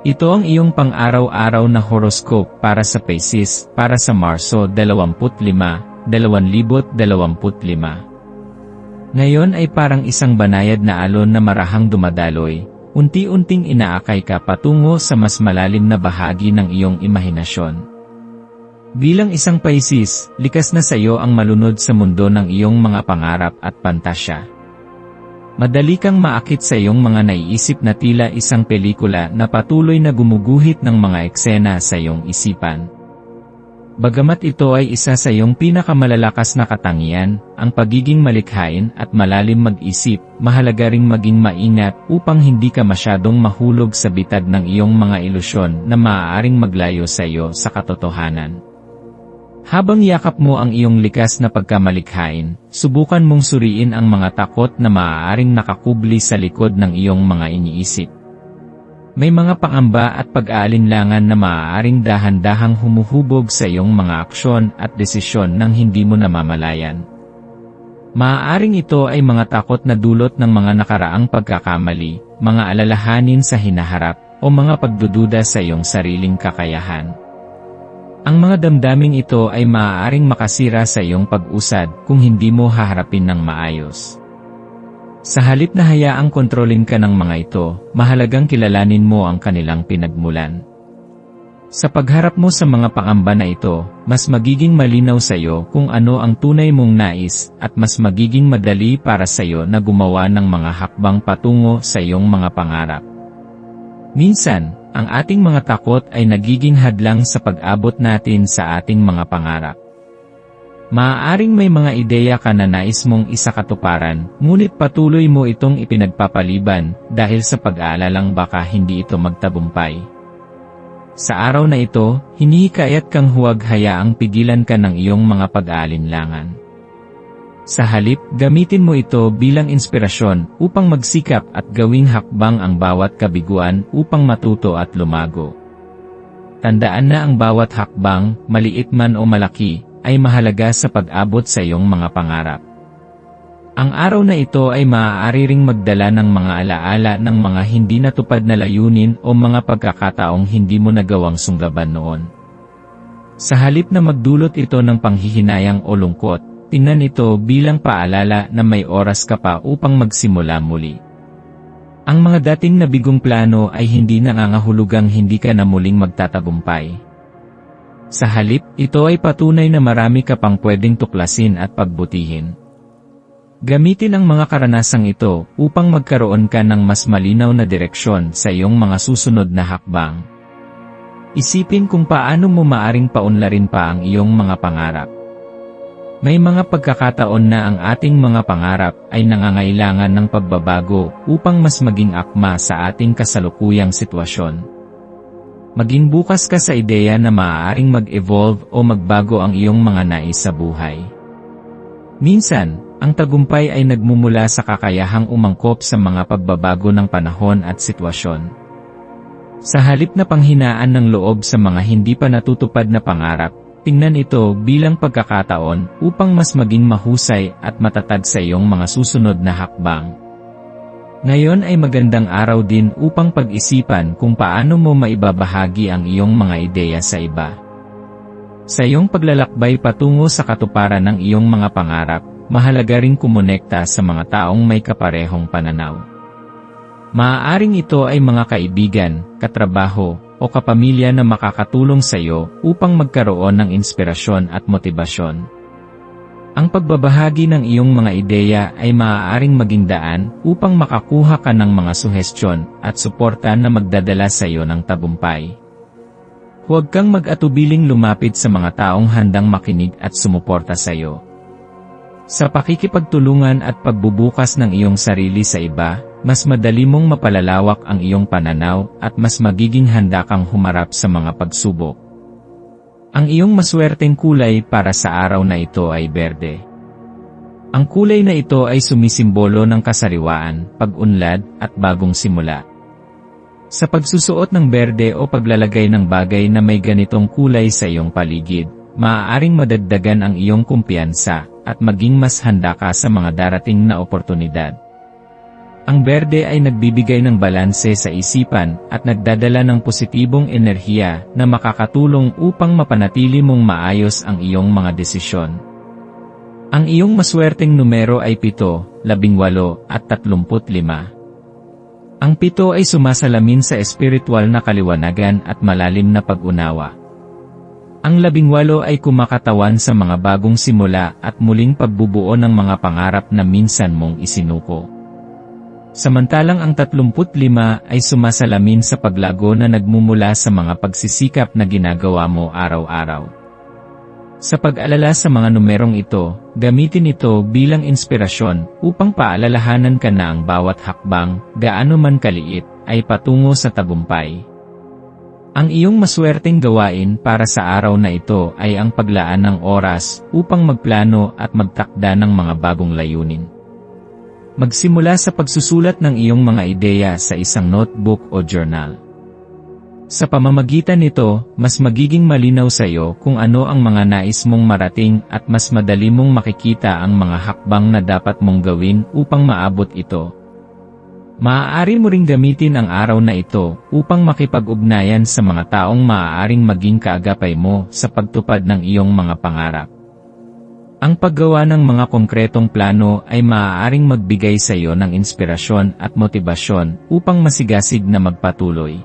Ito ang iyong pang-araw-araw na horoscope para sa Pisces para sa Marso 25, 2025. Ngayon ay parang isang banayad na alon na marahang dumadaloy, unti-unting inaakay ka patungo sa mas malalim na bahagi ng iyong imahinasyon. Bilang isang Pisces, likas na sa iyo ang malunod sa mundo ng iyong mga pangarap at pantasya. Madali kang maakit sa iyong mga naiisip na tila isang pelikula na patuloy na gumuguhit ng mga eksena sa iyong isipan. Bagamat ito ay isa sa iyong pinakamalalakas na katangian, ang pagiging malikhain at malalim mag-isip, mahalaga ring maging maingat upang hindi ka masyadong mahulog sa bitad ng iyong mga ilusyon na maaaring maglayo sa iyo sa katotohanan. Habang yakap mo ang iyong likas na pagkamalikhain, subukan mong suriin ang mga takot na maaaring nakakubli sa likod ng iyong mga iniisip. May mga pangamba at pag-aalinlangan na maaaring dahan-dahang humuhubog sa iyong mga aksyon at desisyon nang hindi mo namamalayan. Maaaring ito ay mga takot na dulot ng mga nakaraang pagkakamali, mga alalahanin sa hinaharap, o mga pagdududa sa iyong sariling kakayahan. Ang mga damdaming ito ay maaaring makasira sa iyong pag-usad kung hindi mo haharapin ng maayos. Sa halip na hayaang kontrolin ka ng mga ito, mahalagang kilalanin mo ang kanilang pinagmulan. Sa pagharap mo sa mga pangamba na ito, mas magiging malinaw sa iyo kung ano ang tunay mong nais at mas magiging madali para sa iyo na gumawa ng mga hakbang patungo sa iyong mga pangarap. Minsan, ang ating mga takot ay nagiging hadlang sa pag-abot natin sa ating mga pangarap. Maaaring may mga ideya ka na nais mong isakatuparan, ngunit patuloy mo itong ipinagpapaliban dahil sa pag-aalalang baka hindi ito magtabumpay. Sa araw na ito, hinihikayat kang huwag hayaang pigilan ka ng iyong mga pag-aalinlangan. Sa halip, gamitin mo ito bilang inspirasyon upang magsikap at gawing hakbang ang bawat kabiguan upang matuto at lumago. Tandaan na ang bawat hakbang, maliit man o malaki, ay mahalaga sa pag-abot sa iyong mga pangarap. Ang araw na ito ay maaari ring magdala ng mga alaala ng mga hindi natupad na layunin o mga pagkakataong hindi mo nagawang sunggaban noon. Sa halip na magdulot ito ng panghihinayang o lungkot, Tingnan ito bilang paalala na may oras ka pa upang magsimula muli. Ang mga dating nabigong plano ay hindi nangangahulugang hindi ka na muling magtatagumpay. Sa halip, ito ay patunay na marami ka pang pwedeng tuklasin at pagbutihin. Gamitin ang mga karanasang ito upang magkaroon ka ng mas malinaw na direksyon sa iyong mga susunod na hakbang. Isipin kung paano mo maaring paunlarin pa ang iyong mga pangarap. May mga pagkakataon na ang ating mga pangarap ay nangangailangan ng pagbabago upang mas maging akma sa ating kasalukuyang sitwasyon. Maging bukas ka sa ideya na maaaring mag-evolve o magbago ang iyong mga nais sa buhay. Minsan, ang tagumpay ay nagmumula sa kakayahang umangkop sa mga pagbabago ng panahon at sitwasyon. Sa halip na panghinaan ng loob sa mga hindi pa natutupad na pangarap, Tingnan ito bilang pagkakataon upang mas maging mahusay at matatag sa iyong mga susunod na hakbang. Ngayon ay magandang araw din upang pag-isipan kung paano mo maibabahagi ang iyong mga ideya sa iba. Sa iyong paglalakbay patungo sa katuparan ng iyong mga pangarap, mahalaga ring kumonekta sa mga taong may kaparehong pananaw. Maaaring ito ay mga kaibigan, katrabaho, o kapamilya na makakatulong sa iyo upang magkaroon ng inspirasyon at motibasyon. Ang pagbabahagi ng iyong mga ideya ay maaaring maging daan upang makakuha ka ng mga suhestyon at suporta na magdadala sa iyo ng tagumpay. Huwag kang mag-atubiling lumapit sa mga taong handang makinig at sumuporta sa iyo. Sa pakikipagtulungan at pagbubukas ng iyong sarili sa iba, mas madali mong mapalalawak ang iyong pananaw at mas magiging handa kang humarap sa mga pagsubok. Ang iyong maswerteng kulay para sa araw na ito ay berde. Ang kulay na ito ay sumisimbolo ng kasariwaan, pag-unlad, at bagong simula. Sa pagsusuot ng berde o paglalagay ng bagay na may ganitong kulay sa iyong paligid, maaaring madagdagan ang iyong kumpiyansa at maging mas handa ka sa mga darating na oportunidad. Ang berde ay nagbibigay ng balanse sa isipan at nagdadala ng positibong enerhiya na makakatulong upang mapanatili mong maayos ang iyong mga desisyon. Ang iyong maswerteng numero ay 7, 18 at 35. Ang pito ay sumasalamin sa espiritual na kaliwanagan at malalim na pag-unawa. Ang labingwalo ay kumakatawan sa mga bagong simula at muling pagbubuo ng mga pangarap na minsan mong isinuko. Samantalang ang 35 ay sumasalamin sa paglago na nagmumula sa mga pagsisikap na ginagawa mo araw-araw. Sa pag-alala sa mga numerong ito, gamitin ito bilang inspirasyon upang paalalahanan ka na ang bawat hakbang, gaano man kaliit, ay patungo sa tagumpay. Ang iyong maswerteng gawain para sa araw na ito ay ang paglaan ng oras upang magplano at magtakda ng mga bagong layunin. Magsimula sa pagsusulat ng iyong mga ideya sa isang notebook o journal. Sa pamamagitan nito, mas magiging malinaw sa iyo kung ano ang mga nais mong marating at mas madali mong makikita ang mga hakbang na dapat mong gawin upang maabot ito. Maaari mo ring gamitin ang araw na ito upang makipag-ugnayan sa mga taong maaaring maging kaagapay mo sa pagtupad ng iyong mga pangarap. Ang paggawa ng mga konkretong plano ay maaaring magbigay sa iyo ng inspirasyon at motibasyon upang masigasig na magpatuloy.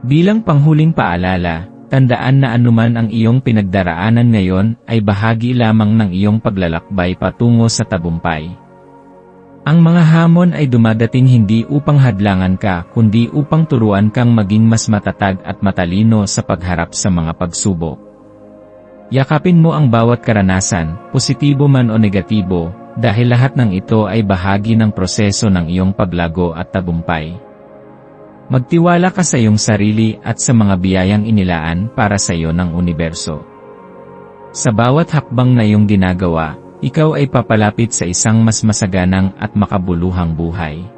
Bilang panghuling paalala, tandaan na anuman ang iyong pinagdaraanan ngayon ay bahagi lamang ng iyong paglalakbay patungo sa tagumpay. Ang mga hamon ay dumadating hindi upang hadlangan ka kundi upang turuan kang maging mas matatag at matalino sa pagharap sa mga pagsubok. Yakapin mo ang bawat karanasan, positibo man o negatibo, dahil lahat ng ito ay bahagi ng proseso ng iyong paglago at tagumpay. Magtiwala ka sa iyong sarili at sa mga biyayang inilaan para sa iyo ng universo. Sa bawat hakbang na iyong ginagawa, ikaw ay papalapit sa isang mas masaganang at makabuluhang buhay.